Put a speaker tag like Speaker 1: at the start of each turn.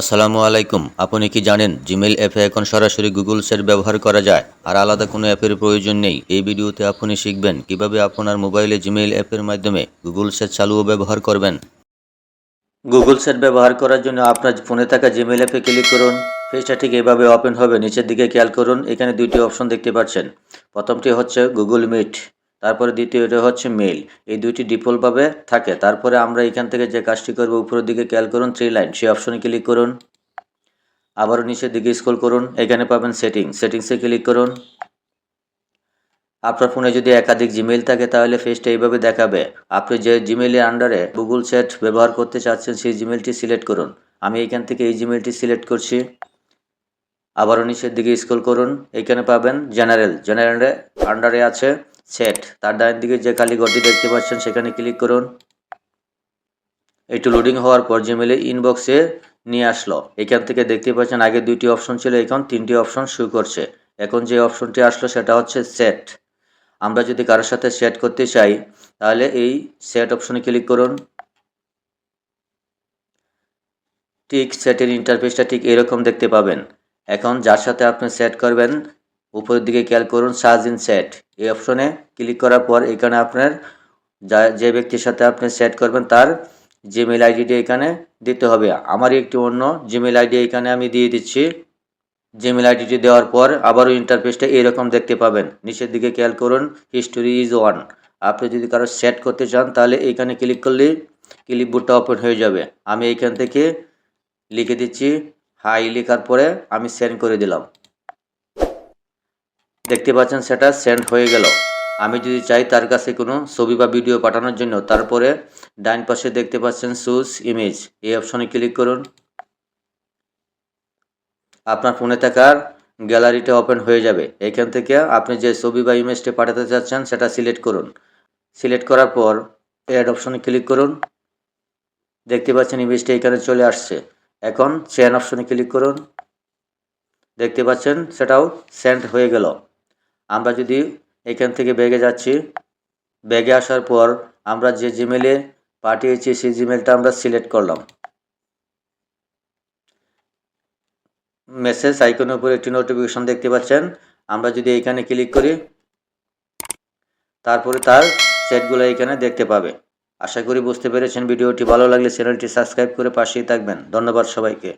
Speaker 1: আসসালামু আলাইকুম। আপনি কি জানেন জিমেইল অ্যাপে এখন সরাসরি গুগল সেট ব্যবহার করা যায়? আর আলাদা কোনো অ্যাপের প্রয়োজন নেই। এই ভিডিওতে আপনি শিখবেন কীভাবে আপনার মোবাইলে জিমেইল অ্যাপের মাধ্যমে গুগল সেট চালু ও ব্যবহার করবেন। গুগল সেট ব্যবহার করার জন্য আপনার ফোনে থাকা জিমেইল অ্যাপে ক্লিক করুন। পেজটা ঠিক এভাবে ওপেন হবে। নিচের দিকে খেয়াল করুন। এখানে দুইটি অপশন দেখতে পাচ্ছেন। প্রথমটি হচ্ছে গুগল মিট তারপরে দ্বিতীয়টা হচ্ছে মেইল এই দুইটি ডিফল্টভাবে থাকে। তারপরে আমরা এখান থেকে যে কাজটি করব, উপরের দিকে খেয়াল করুন থ্রি লাইন সেই অপশনে ক্লিক করুন। আবারও নিচের দিকে স্ক্রল করুন, এখানে পাবেন সেটিং সেটিংসে ক্লিক করুন। আপনার ফোনে যদি একাধিক জিমেইল থাকে, তাহলে ফেসটা এইভাবে দেখাবে। আপনি যে জিমেইলের আন্ডারে গুগল সেট ব্যবহার করতে চাচ্ছেন, সেই জিমেইলটি সিলেক্ট করুন। আমি এখান থেকে এই জিমেইলটি সিলেক্ট করছি। আবারও নিচের দিকে স্ক্রল করুন। এখানে পাবেন জেনারেল জেনারেলে আন্ডারে আছে। সেট। তার ডান দিকে যে খালি ঘরটি দেখতে পাচ্ছেন, সেখানে ক্লিক করুন। একটু লোডিং হওয়ার পর জিমেলে ইনবক্সে নিয়ে আসলো। এখান থেকে দেখতে পাচ্ছেন, আগে দুইটি অপশন ছিল, এখন তিনটি অপশন শু করছে। এখন যে অপশনটি আসলো, সেটা হচ্ছে সেট আমরা যদি কারোর সাথে সেট করতে চাই, তাহলে এই সেট অপশনে ক্লিক করুন। ঠিক সেটের ইন্টারফেসটা ঠিক এরকম দেখতে পাবেন। এখন যার সাথে আপনি সেট করবেন উপরের দিকে খেয়াল করুন সার্চ ইন সেট। এই অপশনে ক্লিক করার পর এখানে আপনার যা, যে ব্যক্তির সাথে আপনি সেট করবেন তার জিমেল আইডিটি এখানে দিতে হবে। আমার একটি অন্য জিমেল আইডি এখানে আমি দিয়ে দিচ্ছি। জিমেল আইডিটি দেওয়ার পর আবারও ইন্টারফেসটা এরকম দেখতে পাবেন। নিচের দিকে খেয়াল করুন হিস্টোরি ইজ ওয়ান আপনি যদি কারও সেট করতে চান তাহলে এইখানে ক্লিক করলেই ক্লিপবোর্ডটা ওপেন হয়ে যাবে। আমি এইখান থেকে লিখে দিচ্ছি। হাই লেখার পরে আমি সেন্ড করে দিলাম। দেখতে পাচ্ছেন, সেটা সেন্ড হয়ে গেল। আমি যদি চাই তার কাছে কোনো ছবি বা ভিডিও পাঠানোর জন্য, তারপরে ডাইন পাশে দেখতে পাচ্ছেন সুজ ইমেজ এই অপশনে ক্লিক করুন। আপনার ফোনে থাকার গ্যালারিটা ওপেন হয়ে যাবে। এখান থেকে আপনি যে ছবি বা ইমেজটি পাঠাতে চাচ্ছেন, সেটা সিলেক্ট করুন। সিলেক্ট করার পর অ্যাড অপশনে ক্লিক করুন। দেখতে পাচ্ছেন ইমেজটি এখানে চলে আসছে। এখন সেন্ড অপশনে ক্লিক করুন। দেখতে পাচ্ছেন, সেটাও সেন্ড হয়ে গেল। আমরা যদি এখান থেকে ব্যাগে যাচ্ছি, ব্যাগে আসার পর আমরা যে জিমেলে পাঠিয়েছি, সেই জিমেলটা আমরা সিলেক্ট করলাম। মেসেজ আইকনের উপর একটি নোটিফিকেশন দেখতে পাচ্ছেন। আমরা যদি এখানে ক্লিক করি, তারপরে তার সেটগুলো এখানে দেখতে পাবে। আশা করি বুঝতে পেরেছেন। ভিডিওটি ভালো লাগলে চ্যানেলটি সাবস্ক্রাইব করে পাশেই থাকবেন। ধন্যবাদ সবাইকে।